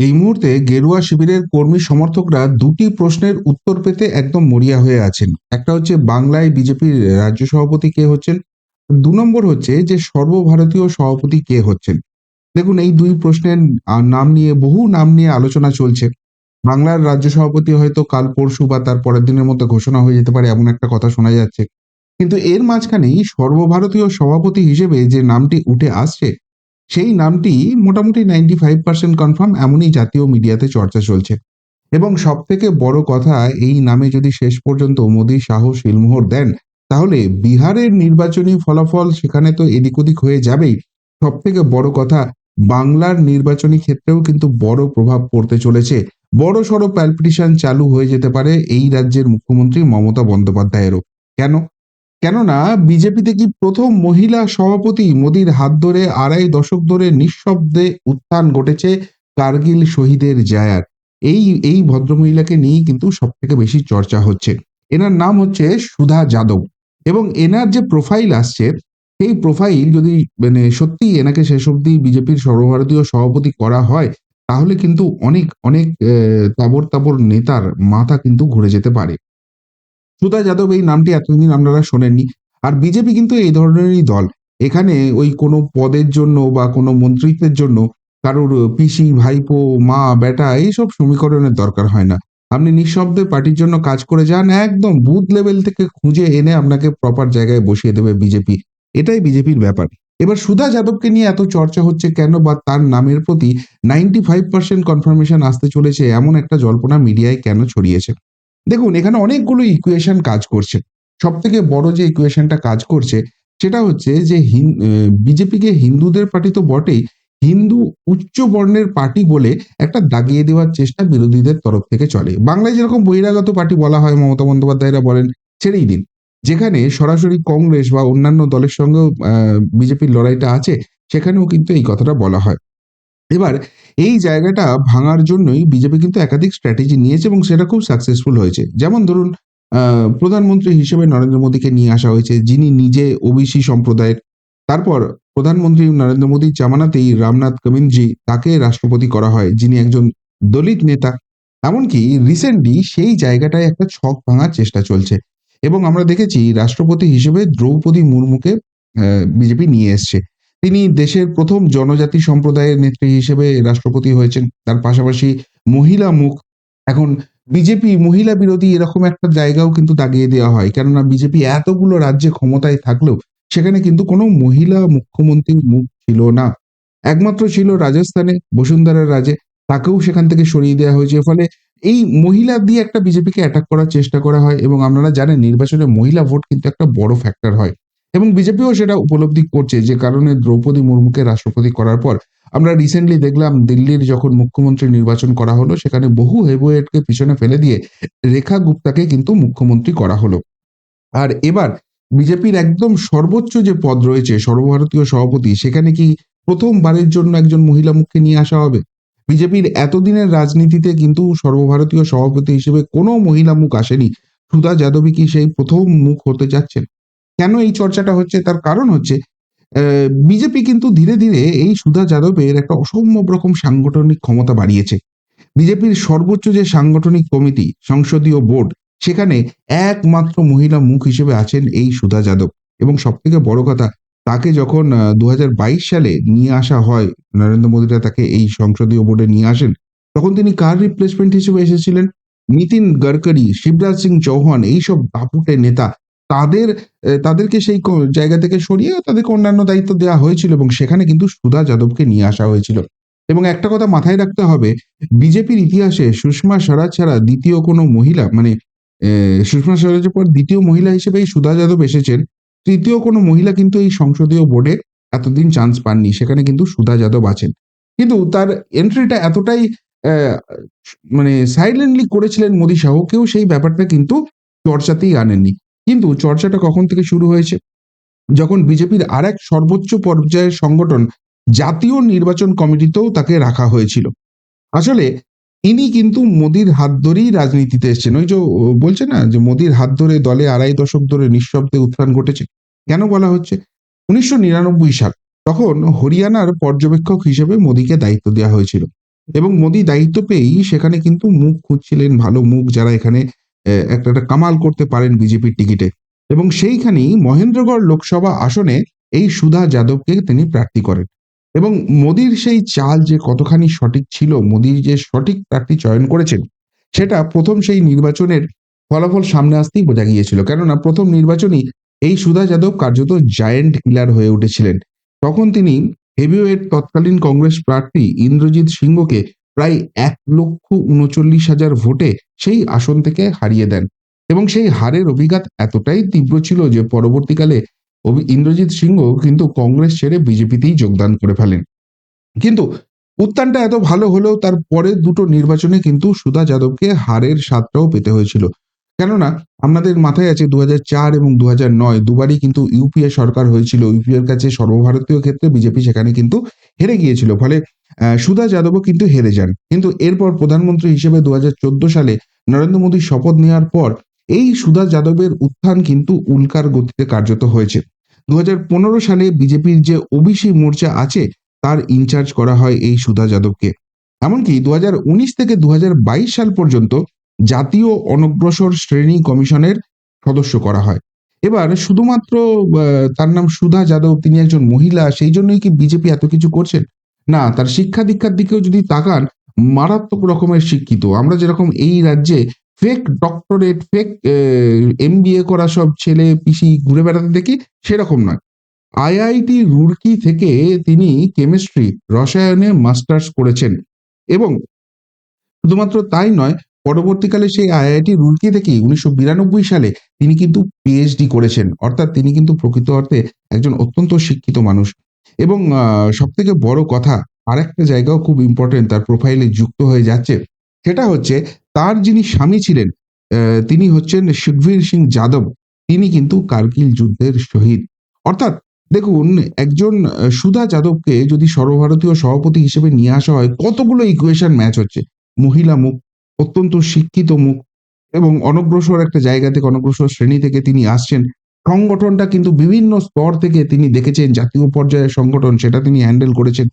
এই মুহূর্তে গেরুয়া শিবিরের কর্মী সমর্থকরা দুটি প্রশ্নের উত্তর পেতে একদম মরিয়া হয়ে আছেন। একটা হচ্ছে বাংলায় বিজেপির রাজ্য সভাপতি কে হচ্ছেন? দু নম্বর হচ্ছে যে সর্বভারতীয় সভাপতি কে হচ্ছেন? দেখুন, এই দুই প্রশ্নের নাম নিয়ে, বহু নাম নিয়ে আলোচনা চলছে। বাংলার রাজ্য সভাপতি হয়তো কাল পরশু বা তার পরের দিনের মধ্যে ঘোষণা হয়ে যেতে পারে এমন একটা কথা শোনা যাচ্ছে। কিন্তু এর মাঝখানেই সর্বভারতীয় সভাপতি হিসেবে যে নামটি উঠে আসছে সেই নামটি মোটামুটি নাইনটি ফাইভ পার্সেন্ট কনফার্ম এমনই জাতীয় মিডিয়াতে চর্চা চলছে। এবং সব থেকে বড় কথা, এই নামে যদি শেষ পর্যন্ত মোদী শাহ শিলমোহর দেন, তাহলে বিহারের নির্বাচনী ফলাফল সেখানে তো এদিক ওদিক হয়ে যাবেই। সব থেকে বড় কথা, বাংলার নির্বাচনী ক্ষেত্রেও কিন্তু বড় প্রভাব পড়তে চলেছে। বড় সড়ো প্যালপিটিশন চালু হয়ে যেতে পারে এই রাজ্যের মুখ্যমন্ত্রী মমতা বন্দ্যোপাধ্যায়েরও। কেন? কেননা বিজেপিতে কি প্রথম মহিলা সভাপতি মোদীর হাত ধরে আড়াই দশক ধরে নিঃশব্দে উত্থান ঘটেছে কার্গিল শহীদের জায়ার? এই এই ভদ্রমহিলাকে নিয়েই কিন্তু সব থেকে বেশি চর্চা হচ্ছে। এনার নাম হচ্ছে সুধা যাদব এবং এনার যে প্রোফাইল আসছে, সেই প্রোফাইল যদি মানে সত্যি এনাকে শেষ অব্দি বিজেপির সর্বভারতীয় সভাপতি করা হয়, তাহলে কিন্তু অনেক অনেক তাবর তাবর নেতার মাথা কিন্তু ঘুরে যেতে পারে। সুধা যাদব এই নামটি এতদিন আপনারা শোনেননি। আর বিজেপি কিন্তু এই ধরনেরই দল। এখানে ওই কোনো পদের জন্য বা কোনো মন্ত্রিত্বের জন্য কারোর পিসি, ভাইপো, মা, বেটা এইসব সমীকরণের দরকার হয় না। আপনি নিঃশব্দে পার্টির জন্য কাজ করে যান, একদম বুথ লেভেল থেকে খুঁজে এনে আপনাকে প্রপার জায়গায় বসিয়ে দেবে বিজেপি। এটাই বিজেপির ব্যাপার। এবার সুধা যাদবকে নিয়ে এত চর্চা হচ্ছে কেন বা তার নামের প্রতি নাইনটি ফাইভ পার্সেন্ট কনফার্মেশন আসতে চলেছে এমন একটা জল্পনা মিডিয়ায় কেন ছড়িয়েছে? দেখুন, এখানে অনেকগুলো ইকুয়েশন কাজ করছে। সব থেকে বড় যে ইকুয়েশনটা কাজ করছে, সেটা হচ্ছে যে বিজেপিকে হিন্দুদের পার্টি তো বটেই, হিন্দু উচ্চ বর্ণের পার্টি বলে একটা দাগিয়ে দেওয়ার চেষ্টা বিরোধীদের তরফ থেকে চলে। বাংলায় যেরকম বহিরাগত পার্টি বলা হয়, মমতা বন্দ্যোপাধ্যায়রা বলেন, ছেড়েই দিন। যেখানে সরাসরি কংগ্রেস বা অন্যান্য দলের সঙ্গেও বিজেপির লড়াইটা আছে, সেখানেও কিন্তু এই কথাটা বলা হয়। এবার এই জায়গাটা ভাঙার জন্যই বিজেপি কিন্তু একাধিক স্ট্র্যাটেজি নিয়েছে এবং সেটা খুব সাকসেসফুল হয়েছে। যেমন ধরুন প্রধানমন্ত্রী হিসেবে নরেন্দ্র মোদীকে নিয়ে আসা হয়েছে, যিনি নিজে ওবিসি সম্প্রদায়ের। তারপর প্রধানমন্ত্রী নরেন্দ্র মোদীর জামানাতেই রামনাথ কোবিন্দজি, তাকে রাষ্ট্রপতি করা হয়, যিনি একজন দলিত নেতা। এমনকি রিসেন্টলি সেই জায়গাটায় একটা ছক ভাঙার চেষ্টা চলছে। এবং আমরা দেখেছি রাষ্ট্রপতি হিসেবে দ্রৌপদী মুর্মুকে বিজেপি নিয়ে এসছে। তিনি দেশের প্রথম জনজাতি সম্প্রদায়ের নেত্রী হিসেবে রাষ্ট্রপতি হয়েছেন। তার পাশাপাশি মহিলা মুখ। এখন বিজেপি মহিলা বিরোধী এরকম একটা জায়গাও কিন্তু দাগিয়ে দেওয়া হয়। কেননা বিজেপি এতগুলো রাজ্যে ক্ষমতায় থাকলেও সেখানে কিন্তু কোনো মহিলা মুখ্যমন্ত্রীর মুখ ছিল না। একমাত্র ছিল রাজস্থানে, বসুন্ধরার রাজে। তাকেও সেখান থেকে সরিয়ে দেওয়া হয়েছে। ফলে এই মহিলা দিয়ে একটা বিজেপিকে অ্যাটাক করার চেষ্টা করা হয় এবং আপনারা জানেন নির্বাচনে মহিলা ভোট কিন্তু একটা বড় ফ্যাক্টর হয়। এবং বিজেপিও সেটা উপলব্ধি করছে, যে কারণে দ্রৌপদী মুর্মুকে রাষ্ট্রপতি করার পর আমরা রিসেন্টলি দেখলাম দিল্লির যখন মুখ্যমন্ত্রী নির্বাচন করা হলো, সেখানে বহু হেভিওয়েটকে পিছনে ফেলে দিয়ে রেখা গুপ্তাকে কিন্তু মুখ্যমন্ত্রী করা হলো। আর এবার বিজেপির একদম সর্বোচ্চ যে পদ রয়েছে, সর্বভারতীয় সভাপতি, সেখানে কি প্রথমবারের জন্য একজন মহিলা মুখকে নিয়ে আসা হবে? বিজেপির এতদিনের রাজনীতিতে কিন্তু সর্বভারতীয় সভাপতি হিসেবে কোনো মহিলা মুখ আসেনি। সুধা যাদবী কি সেই প্রথম মুখ হতে যাচ্ছেন? কেন এই চর্চাটা হচ্ছে? তার কারণ হচ্ছে বিজেপি কিন্তু ধীরে ধীরে এই সুধা যাদবের একটা অসম্ভব রকম সাংগঠনিক ক্ষমতা বাড়িয়েছে। বিজেপির সর্বোচ্চ যে সাংগঠনিক কমিটি, সংসদীয় বোর্ড, সেখানে একমাত্র মহিলা মুখ হিসেবে আছেন এই সুধা যাদব। এবং সব থেকে বড় কথা, তাকে যখন দু হাজার বাইশ সালে নিয়ে আসা হয়, নরেন্দ্র মোদীরা তাকে এই সংসদীয় বোর্ডে নিয়ে আসেন, তখন তিনি কার রিপ্লেসমেন্ট হিসেবে এসেছিলেন? নীতিন গডকরি শিবরাজ সিং চৌহান, এইসব দাপুটে নেতা তাদের তাদেরকে সেই জায়গা থেকে সরিয়ে তাদেরকে অন্যান্য দায়িত্ব দেওয়া হয়েছিল এবং সেখানে কিন্তু সুধা যাদবকে নিয়ে আসা হয়েছিল। এবং একটা কথা মাথায় রাখতে হবে, বিজেপির ইতিহাসে সুষমা স্বরাজ ছাড়া দ্বিতীয় কোনো মহিলা মানে সুষমা স্বরাজের পর দ্বিতীয় মহিলা হিসেবে এই সুধা যাদব এসেছেন। তৃতীয় কোনো মহিলা কিন্তু এই সংসদীয় বোর্ডে এতদিন চান্স পাননি, সেখানে কিন্তু সুধা যাদব আছেন। কিন্তু তার এন্ট্রিটা এতটাই মানে সাইলেন্টলি করেছিলেন মোদী সাহ কেউ সেই ব্যাপারটা কিন্তু চর্চাতেই আনেননি। কিন্তু চর্চাটা কখন থেকে শুরু হয়েছে? যখন বিজেপির আর এক সর্বোচ্চ পর্যায়ের সংগঠন জাতীয় নির্বাচন কমিটিতেও তাকে রাখা হয়েছিল। আসলে ইনি কিন্তু মোদির হাত ধরেই রাজনীতিতে এসেছেন। ওই যে বলছে না যে মোদির হাত ধরে দলে আড়াই দশক ধরে নিঃশব্দে উত্থান ঘটেছে। কেন বলা হচ্ছে? উনিশশো নিরানব্বই সাল তখন হরিয়ানার পর্যবেক্ষক হিসেবে মোদীকে দায়িত্ব দেওয়া হয়েছিল। এবং মোদি দায়িত্ব পেয়েই সেখানে কিন্তু মুখ খুঁজছিলেন ভালো মুখ যারা এখানে এ একটা, কামাল করতে পারেন বিজেপির টিকিটে এবং সেইখানেই মহেন্দ্রগড় লোকসভা আসনে এই সুধা যাদবকে তিনি প্রার্থী করেন এবং মোদির সেই চাল যে কতখানি সঠিক ছিল, মোদি যে সঠিক প্রার্থী চয়ন করেছেন, সেটা প্রথম সেই নির্বাচনের ফলাফল সামনে আসতেই বোঝা গিয়েছিল। কেননা ১ম নির্বাচনেই এই সুধা যাদব কার্যত জায়ান্ট কিলার হয়ে উঠেছিলেন। তখন তিনি হেভিওয়েট তৎকালীন কংগ্রেস প্রার্থী ইন্দ্রজিৎ সিংহকে প্রায় ১,৩৯,০০০ ভোটে সেই আসন থেকে হারিয়ে দেন এবং সেই হারের অভিঘাত এতটাই তীব্র ছিল যে পরবর্তীকালে ইন্দ্রজিৎ সিংহ কিন্তু কংগ্রেস ছেড়ে বিজেপিতেই যোগদান করে ফেলেন। কিন্তু উত্থানটা এত ভালো হলেও তার পরের দুটো নির্বাচনে কিন্তু সুধা যাদবকে হারের স্বাদটাও পেতে হয়েছিল। কেননা আপনাদের মাথায় আছে ২০০৪ এবং ২০০৯ দুবারই কিন্তু ইউপিএ সরকার হয়েছিল। ইউপিএর কাছে সর্বভারতীয় ক্ষেত্রে বিজেপি সেখানে কিন্তু হেরে গিয়েছিল। ফলে সুধা যাদবও কিন্তু হেরে যান। কিন্তু এরপর প্রধানমন্ত্রী হিসেবে ২০১৪ সালে নরেন্দ্র মোদী শপথ নেওয়ার পর এই সুধা যাদবের উত্থান কিন্তু উল্কার গতিতে কার্যত হয়েছে। ২০১৫ সালে বিজেপির যে ওবিসি মোর্চা আছে তার ইনচার্জ করা হয় এই সুধা যাদবকে। এমনকি ২০১৯ থেকে ২০২২ সাল পর্যন্ত জাতীয় অনগ্রসর শ্রেণি কমিশনের সদস্য করা হয়। এবার শুধুমাত্র তার নাম সুধা যাদব, তিনি একজন মহিলা সেই জন্যই কি বিজেপি এত কিছু করছেন? না, তার শিক্ষা-দীক্ষার দিকেও যদি তাকান মারাত্মক রকমের শিক্ষিত। আমরা যেরকম এই রাজ্যে fake doctorate, fake a MBA করা সব ছেলে পিসি ঘুরে বেড়াতে দেখি সেরকম নয়। আইআইটি রুড়কি থেকে তিনি কেমিস্ট্রি, রসায়নে মাস্টার্স করেছেন এবং শুধুমাত্র তাই নয়, পরবর্তীকালে সেই আইআইটি রুড়কি থেকেই ১৯৯২ সালে তিনি কিন্তু পিএইচডি করেছেন। অর্থাৎ তিনি কিন্তু প্রকৃত অর্থে একজন অত্যন্ত শিক্ষিত মানুষ এবং আ সবথেকে বড় কথা আরেকটা জায়গাও খুব ইম্পোর্টেন্ট তার প্রোফাইলে যুক্ত হয়ে যাচ্ছে। সেটা হচ্ছে তার যিনি স্বামী ছিলেন তিনি হচ্ছেন সুখবীর সিং যাদব। তিনি কিন্তু কার্গিল যুদ্ধের শহীদ। অর্থাৎ দেখুন একজন সুধা যাদবকে যদি সর্বভারতীয় সভাপতি হিসেবে নিয়ে আসা হয় কতগুলো ইকুয়েশন ম্যাচ হচ্ছে। মহিলা মুখ, অত্যন্ত শিক্ষিত মুখ এবং অনগ্রসর একটা জায়গা থেকে অনগ্রসর শ্রেণি থেকে তিনি আসছেন। সংগঠনটা কিন্তু বিভিন্ন স্তর থেকে তিনি দেখেছেন জাতীয় পর্যায়ের সংগঠন সেটা তিনি হ্যান্ডেল করেছেন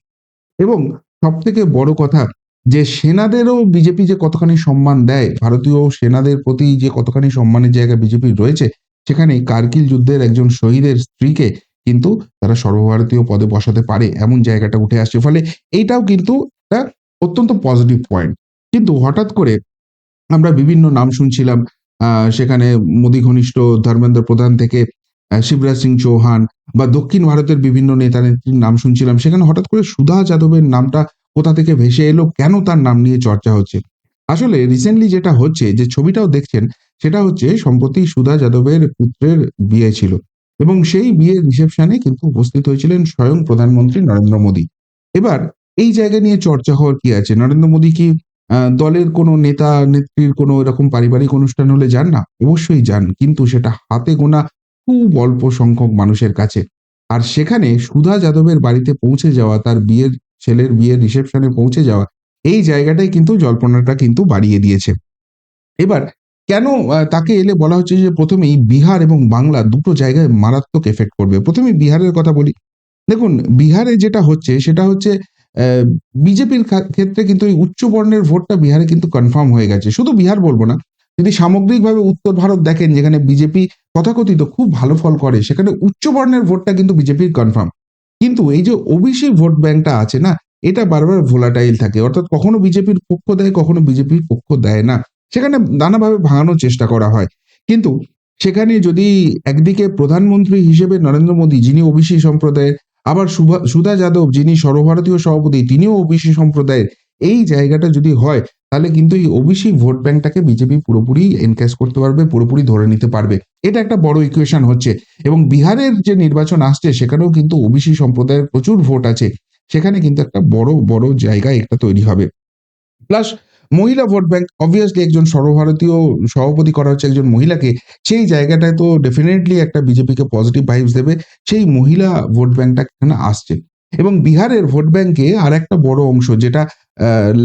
এবং সব থেকে বড় কথা যে সেনাদেরও বিজেপি যে কতখানি সম্মান দেয়, ভারতীয় সেনাদের প্রতি যে কতখানি সম্মানের জায়গা বিজেপির রয়েছে, সেখানে কার্গিল যুদ্ধের একজন শহীদের স্ত্রীকে কিন্তু তারা সর্বভারতীয় পদে বসাতে পারে এমন জায়গাটা উঠে আসছে। ফলে এইটাও কিন্তু একটা অত্যন্ত পজিটিভ পয়েন্ট। কিন্তু হঠাৎ করে আমরা বিভিন্ন নাম শুনছিলাম। সেখানে মোদি ঘনিষ্ঠ ধর্মেন্দ্র প্রধান থেকে শিবরাজ সিং চৌহান বা দক্ষিণ ভারতের বিভিন্ন নেতা-নেত্রীর নাম শুনছিলাম। সেখানে হঠাৎ করে সুধা যাদবের নামটা কোথা থেকে ভেসে এলো? কেন তার নাম নিয়ে চর্চা হচ্ছে? আসলে রিসেন্টলি যেটা হচ্ছে, যে ছবিটাও দেখছেন, সেটা হচ্ছে সম্প্রতি সুধা যাদবের পুত্রের বিয়ে ছিল এবং সেই বিয়ের রিসেপশনে কিন্তু উপস্থিত হয়েছিলেন স্বয়ং প্রধানমন্ত্রী নরেন্দ্র মোদী এবার এই জায়গা নিয়ে চর্চা হওয়ার কি আছে? নরেন্দ্র মোদী কি দলের কোনো নেতা-নেত্রীর কোনো এরকম পারিবারিক অনুষ্ঠান হলে যান না? অবশ্যই যান। কিন্তু সেটা হাতে গোনা খুব অল্প সংখ্যক মানুষের কাছে। আর সেখানে সুধা যাদবের বাড়িতে পৌঁছে যাওয়া, তার বিয়ের ছেলের বিয়ের রিসেপশনে পৌঁছে যাওয়া, এই জায়গাটাই কিন্তু জল্পনাটা কিন্তু বাড়িয়ে দিয়েছে। এবার কেন তাকে এলে বলা হচ্ছে যে প্রথমেই বিহার এবং বাংলা দুটো জায়গায় মারাত্মক এফেক্ট করবে। ১ম এই বিহারের কথা বলি। দেখুন বিহারে যেটা হচ্ছে সেটা হচ্ছে বিজেপির ক্ষেত্রে কিন্তু এই উচ্চ বর্ণের ভোটটা বিহারে কিন্তু কনফার্ম হয়ে গেছে। শুধু বিহার বলব না। যদি সামগ্রিকভাবে উত্তর ভারত দেখেন যেখানে বিজেপি তথাকথিত খুব ভালো ফল করে সেখানে উচ্চ বর্ণের ভোটটা কিন্তু বিজেপির কনফার্ম। কিন্তু এই যে ওবিসি ভোট ব্যাংকটা আছে না? এটা বারবার ভোলাটাইল থাকে। অর্থাৎ কখনো বিজেপির পক্ষ দেয়, কখনো বিজেপির পক্ষ দেয় না। সেখানে নানাভাবে ভাঙানোর চেষ্টা করা হয়। কিন্তু সেখানে যদি একদিকে প্রধানমন্ত্রী হিসেবে নরেন্দ্র মোদী যিনি ওবিসি সম্প্রদায়ের, আবার সুধা যাদব যিনি সর্বভারতীয় সভাপতি তিনিও ওবিসি সম্প্রদায়ের। এই জায়গাটা যদি হয় তাহলে কিন্তু এই ওবিসি ভোট ব্যাংকটাকে বিজেপি পুরোপুরি এনক্যাশ করতে পারবে, পুরোপুরি ধরে নিতে পারবে। এটা একটা বড় ইকুয়েশন হচ্ছে এবং বিহারের যে নির্বাচন আসছে সেখানেও কিন্তু ওবিসি সম্প্রদায়ের প্রচুর ভোট আছে। সেখানে কিন্তু একটা বড়, বড় জায়গা এটা তৈরি হবে। প্লাস মহিলা ভোট ব্যাংক অবভিয়াসলি একজন সর্বভারতীয় সভাপতি করা হচ্ছে একজন মহিলাকে। সেই জায়গাটায় তো ডেফিনেটলি একটা বিজেপিকে পজিটিভ ভাইবস দেবে। সেই মহিলা ভোট ব্যাংকটা এখানে আসছে। এবং বিহারের ভোট ব্যাংকে আরেকটা বড় অংশ যেটা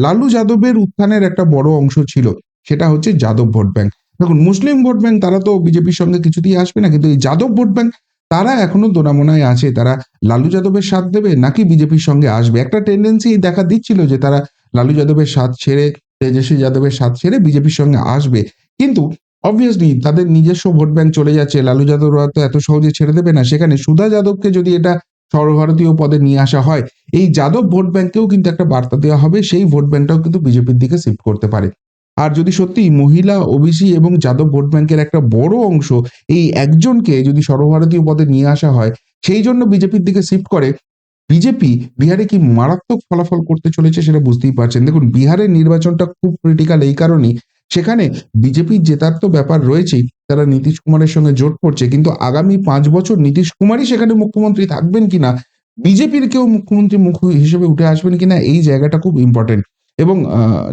লালু যাদবের উত্থানের একটা বড় অংশ ছিল। সেটা হচ্ছে যাদব ভোট ব্যাংক। দেখুন, মুসলিম ভোট ব্যাংক তারা তো বিজেপির সঙ্গে কিছুতেই আসবে না। কিন্তু এই যাদব ভোট ব্যাংক তারা এখনও দোনামোনায় আছে। তারা লালু যাদবের সাথ দেবে নাকি বিজেপির সঙ্গে আসবে। একটা টেন্ডেন্সি দেখা দিচ্ছিল যে তারা লালু যাদবের সাথ ছেড়ে তেজস্বী যাদবের সাথ ছেড়ে বিজেপির সঙ্গে আসবে। কিন্তু অবভিয়াসলি তাদের নিজস্ব ভোট ব্যাংক চলে যাচ্ছে, লালু যাদবরা তো এত সহজে ছেড়ে দেবে না। সেখানে সুধা যাদবকে যদি এটা সর্বভারতীয় পদে নিয়ে আসা হয়, এই যাদব ভোট ব্যাংকেও কিন্তু একটা বার্তা দেওয়া হবে, সেই ভোট ব্যাংকটাও কিন্তু বিজেপির দিকে শিফট করতে পারে। আর যদি সত্যি মহিলা ওবিসি এবং যাদব ভোট ব্যাংকের একটা বড় অংশ এই একজনকে যদি সর্বভারতীয় পদে নিয়ে আসা হয়, সেই জন্য বিজেপির দিকে শিফট করে বিজেপি বিহারে কি মারাত্মক ফলাফল করতে চলেছে সেটা বুঝতেই পারছেন। দেখুন, বিহারের নির্বাচনটা খুব ক্রিটিক্যাল এই কারণে সেখানে বিজেপির জেতার তো ব্যাপার রয়েছেই, তারা নীতিশ কুমারের সঙ্গে জোট করছে, কিন্তু আগামী পাঁচ বছর নীতিশ কুমারই সেখানে মুখ্যমন্ত্রী থাকবেন কিনা? বিজেপির কেউ মুখ্যমন্ত্রী মুখ হিসেবে উঠে আসবেন কিনা? এই জায়গাটা খুব ইম্পর্টেন্ট এবং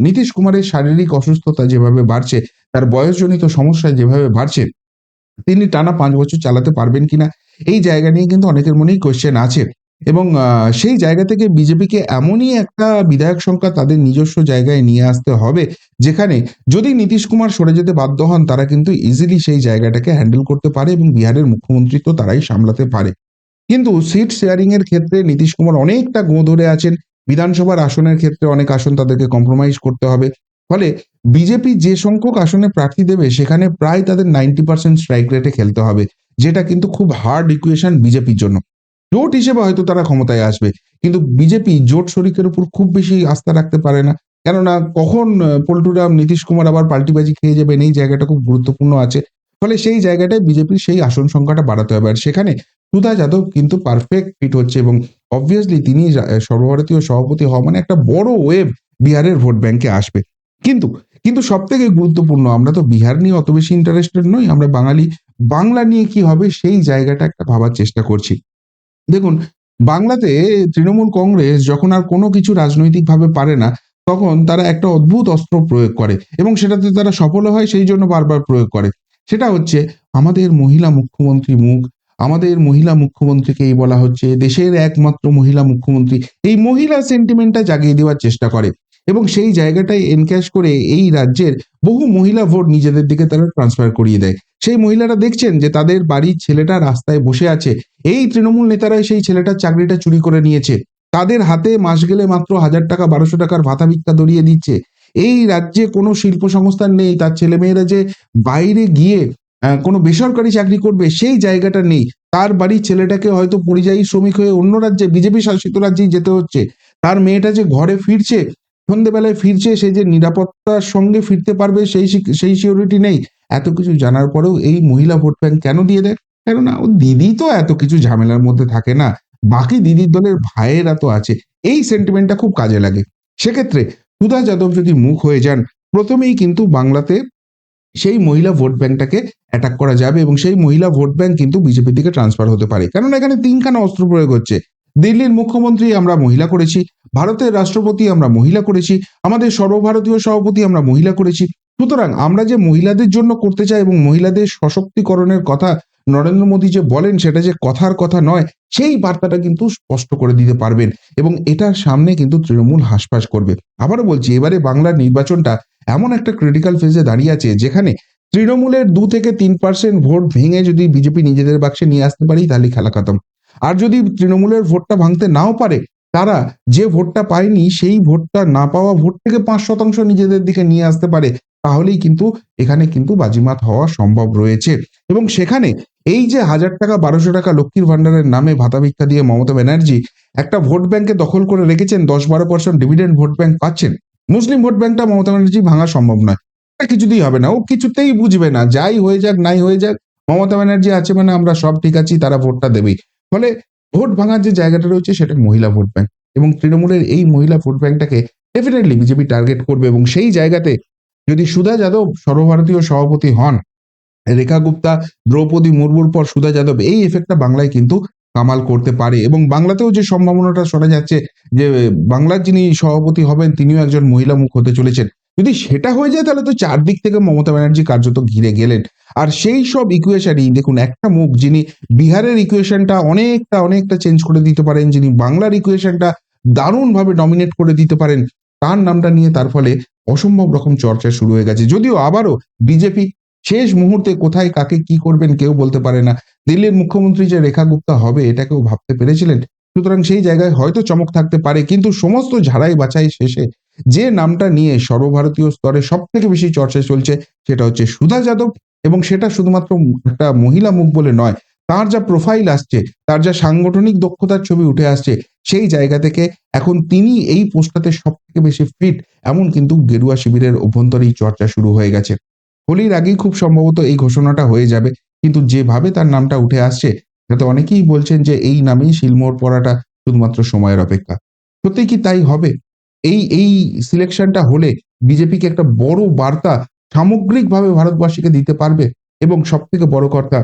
নীতিশ কুমারের শারীরিক অসুস্থতা যেভাবে বাড়ছে, তার বয়সজনিত সমস্যা যেভাবে বাড়ছে, তিনি টানা পাঁচ বছর চালাতে পারবেন কিনা? এই জায়গা নিয়ে কিন্তু অনেকের মনেই কোয়েশ্চেন আছে। এবং সেই জায়গা থেকে বিজেপিকে এমনই একটা বিধায়ক সংখ্যা তাদের নিজস্ব জায়গায় নিয়ে আসতে হবে, যেখানে যদি নীতিশ কুমার সরে যেতে বাধ্য হন, তারা কিন্তু ইজিলি সেই জায়গাটাকে হ্যান্ডেল করতে পারে এবং বিহারের মুখ্যমন্ত্রী তো তারাই সামলাতে পারে। কিন্তু সিট শেয়ারিং এর ক্ষেত্রে নীতিশ কুমার অনেকটা গো ধরে আছেন, বিধানসভার আসনের ক্ষেত্রে অনেক আসন তাদেরকে কম্প্রোমাইজ করতে হবে, ফলে বিজেপি যে সংখ্যক আসনে প্রার্থী দেবে, সেখানে প্রায় তাদের নাইনটি পার্সেন্ট স্ট্রাইক রেটে খেলতে হবে, যেটা কিন্তু খুব হার্ড ইকুয়েশন বিজেপির জন্য। জোট হিসেবে হয়তো তারা ক্ষমতায় আসবে। কিন্তু বিজেপি জোট শরিকের উপর খুব বেশি আস্থা রাখতে পারে না। কেননা কখন পল্টুরাম নীতিশ কুমার আবার পাল্টিবাজি খেয়ে যাবেন এই জায়গাটা খুব গুরুত্বপূর্ণ আছে। ফলে সেই জায়গাটায় বিজেপির সেই আসন সংখ্যাটা বাড়াতে হবে। আর সেখানে সুধা যাদব কিন্তু পারফেক্ট ফিট হচ্ছে এবং অবভিয়াসলি তিনি সর্বভারতীয় সভাপতি হওয়া মানে একটা বড় ওয়েভ বিহারের ভোট ব্যাংকে আসবে। কিন্তু কিন্তু সব থেকে গুরুত্বপূর্ণ, আমরা তো বিহার নিয়ে অত বেশি ইন্টারেস্টেড নই, আমরা বাঙালি, বাংলা নিয়ে কি হবে সেই জায়গাটা একটা ভাবার চেষ্টা করছি। দেখুন, বাংলাতে তৃণমূল কংগ্রেস যখন আর কোনো কিছু রাজনৈতিকভাবে পারে না, তখন তারা একটা অদ্ভুত অস্ত্র প্রয়োগ করে এবং সেটাতে তারা সফল হয়, সেই জন্য বারবার প্রয়োগ করে। সেটা হচ্ছে, আমাদের মহিলা মুখ্যমন্ত্রী মুখ, আমাদের মহিলা মুখ্যমন্ত্রীকেই বলা হচ্ছে, দেশের একমাত্র মহিলা মুখ্যমন্ত্রী। এই মহিলা সেন্টিমেন্টটা জাগিয়ে দেওয়ার চেষ্টা করে। এবং সেই জায়গাটাই এনক্যাশ করে এই রাজ্যের বহু মহিলা ভোট নিজেদের দিকে তারা ট্রান্সফার করিয়ে দেয়। সেই মহিলারা দেখছেন যে তাদের বাড়ির ছেলেটা রাস্তায় বসে আছে। এই তৃণমূল নেতারাই সেই ছেলেটার চাকরিটা চুরি করে নিয়েছে। তাদের হাতে মাস গেলে মাত্র হাজার টাকা, বারোশো টাকার ভাতা ভিক্ষা ধরিয়ে দিচ্ছে। এই রাজ্যে কোনো শিল্প সংস্থান নেই, তার ছেলেমেয়েরা যে বাইরে গিয়ে কোনো বেসরকারি চাকরি করবে, সেই জায়গাটা নেই। তার বাড়ির ছেলেটাকে হয়তো পরিযায়ী শ্রমিক হয়ে অন্য রাজ্যে, বিজেপি শাসিত রাজ্যেই যেতে হচ্ছে। তার মেয়েটা যে ঘরে ফিরছে সন্ধেবেলায় ফিরছে, সে যে নিরাপত্তার সঙ্গে ফিরতে পারবে সেই সেই সিওরিটি নেই। এত কিছু জানার পরেও এই মহিলা ভোট ব্যাংক কেন দিয়ে দেয়? কেননা ও দিদি তো এত কিছু ঝামেলার মধ্যে থাকে না। বাকি দিদির দলের ভাইয়েরা তো আছে। এই সেন্টিমেন্টটা খুব কাজে লাগে। সেক্ষেত্রে সুধা যাদব যদি মুখ হয়ে যান, প্রথমেই কিন্তু বাংলাতে সেই মহিলা ভোট ব্যাংকটাকে অ্যাটাক করা যাবে এবং সেই মহিলা ভোট ব্যাংক কিন্তু বিজেপির দিকে ট্রান্সফার হতে পারে। কেননা এখানে তিনখানা অস্ত্র প্রয়োগ হচ্ছে। দিল্লির মুখ্যমন্ত্রী আমরা মহিলা করেছি। ভারতের রাষ্ট্রপতি আমরা মহিলা করেছি, আমাদের সর্বভারতীয় সভাপতি আমরা মহিলা করেছি। সুতরাং আমরা যে মহিলাদের জন্য করতে চাই এবং মহিলাদের সশক্তিকরণের কথা নরেন্দ্র মোদী যে বলেন, সেটা যে কথার কথা নয়, সেই বার্তাটা কিন্তু স্পষ্ট করে দিতে পারবেন এবং এটার সামনে কিন্তু তৃণমূল হাসপাস করবে। আবারও বলছি, এবারে বাংলার নির্বাচনটা এমন একটা ক্রিটিক্যাল ফেজে দাঁড়িয়ে আছে, যেখানে তৃণমূলের দু থেকে তিন পার্সেন্ট ভোট ভেঙে যদি বিজেপি নিজেদের বাক্সে নিয়ে আসতে পারি, তাহলে খেলা খতম। আর যদি তৃণমূলের ভোটটা ভাঙতে নাও পারে তারা যে ভোটটা পায়নি, সেই ভোটটা না পাওয়া ভোট থেকে পাঁচ শতাংশ নিজেদের দিকে নিয়ে আসতে পারে, তাহলেই কিন্তু এখানে কিন্তু বাজিমাত হওয়া সম্ভব রয়েছে। এবং সেখানে এই যে হাজার টাকা, বারোশো টাকা লক্ষ্মীর ভান্ডারের নামে ভাতা ভিক্ষা দিয়ে মমতা ব্যানার্জি একটা ভোট ব্যাংকে দখল করে রেখেছেন, দশ বারো পার্সেন্ট ডিভিডেন্ড ভোট ব্যাংক পাচ্ছেন। মুসলিম ভোট ব্যাংকটা মমতা ব্যানার্জি ভাঙা সম্ভব নয়। কিছুতেই হবে না, ও কিছুতেই বুঝবে না, যাই হয়ে যাক, নাই হয়ে যাক, মমতা ব্যানার্জি আছে মানে আমরা সব ঠিক আছি, তারা ভোটটা দেবেই। ফলে ভোট ভাঙার যে জায়গাটা রয়েছে সেটা মহিলা ভোট ব্যাংক। এবং তৃণমূলের এই মহিলা ভোট ব্যাংকটাকে ডেফিনেটলি বিজেপি টার্গেট করবে এবং সেই জায়গাতে যদি সুধা যাদব সর্বভারতীয় সভাপতি হন, রেখা গুপ্তা, দ্রৌপদী মুর্মুর পর সুধা যাদব, এই এফেক্টটা বাংলায় কিন্তু কামাল করতে পারে। এবং বাংলাতেও যে সম্ভাবনাটা শোনা যাচ্ছে যে বাংলার যিনি সভাপতি হবেন, তিনিও একজন মহিলা মুখ হতে চলেছেন। যদি সেটা হয়ে যায়, তাহলে তো চারদিক থেকে মমতা ব্যানার্জি কার্যত ঘিরে গেলেন। আর সেই সব ইকুয়েশনই দেখুন, একটা মুখ যিনি বিহারের ইকুয়েশনটা অনেকটা অনেকটা চেঞ্জ করে দিতে পারেন, যিনি বাংলার ইকুয়েশনটা দারুণভাবে ডমিনেট করে দিতে পারেন, তার নামটা নিয়ে তার ফলে অসম্ভব রকম চর্চা শুরু হয়ে গেছে। যদিও আবারও বিজেপি শেষ মুহূর্তে কোথায়, কাকে, কি করবেন কেউ বলতে পারে না। দিল্লির মুখ্যমন্ত্রী যে রেখা গুপ্তা হবে এটাকেও ভাবতে পেরেছিলেন। সুতরাং সেই জায়গায় হয়তো চমক থাকতে পারে, কিন্তু সমস্ত ঝাড়াই বাছাই শেষে যে নামটা নিয়ে সর্বভারতীয় স্তরে সব থেকে বেশি চর্চা চলছে সেটা হচ্ছে সুধা যাদব এবং সেটা শুধুমাত্র একটা মহিলা মুখ বলে নয়, তার যা প্রোফাইল আসছে, তার যা সাংগঠনিক দক্ষতার ছবি উঠে আসছে, সেই জায়গা থেকে এখন তিনি এই পোস্টটাতে সব থেকে বেশি ফিট এমন কিন্তু গেরুয়া শিবিরের অভ্যন্তরেই চর্চা শুরু হয়ে গেছে। হোলির আগেই খুব সম্ভবত এই ঘোষণাটা হয়ে যাবে, কিন্তু যেভাবে তার নামটা উঠে আসছে তাতে অনেকেই বলছেন যে এই নামেই শিলমোহর পড়াটা শুধুমাত্র সময়ের অপেক্ষা। সত্যি কি তাই হবে? এই এই সিলেকশনটা হলে বিজেপিকে একটা বড় বার্তা সামগ্রিকভাবে ভারতবাসীকে দিতে পারবে এবং সব থেকে বড় কথা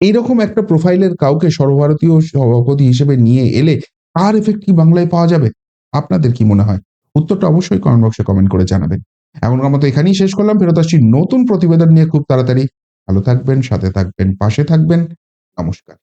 এইরকম একটা প্রোফাইলের কাউকে সর্বভারতীয় সভাপতি হিসেবে নিয়ে এলে তার এফেক্ট কি বাংলায় পাওয়া যাবে? আপনাদের কি মনে হয়? উত্তরটা অবশ্যই কমেন্ট বক্সে কমেন্ট করে জানাবেন। এখনকার মতো এখানেই শেষ করলাম। ফেরত আসছি নতুন প্রতিবেদন নিয়ে খুব তাড়াতাড়ি। ভালো থাকবেন, সাথে থাকবেন, পাশে থাকবেন। নমস্কার।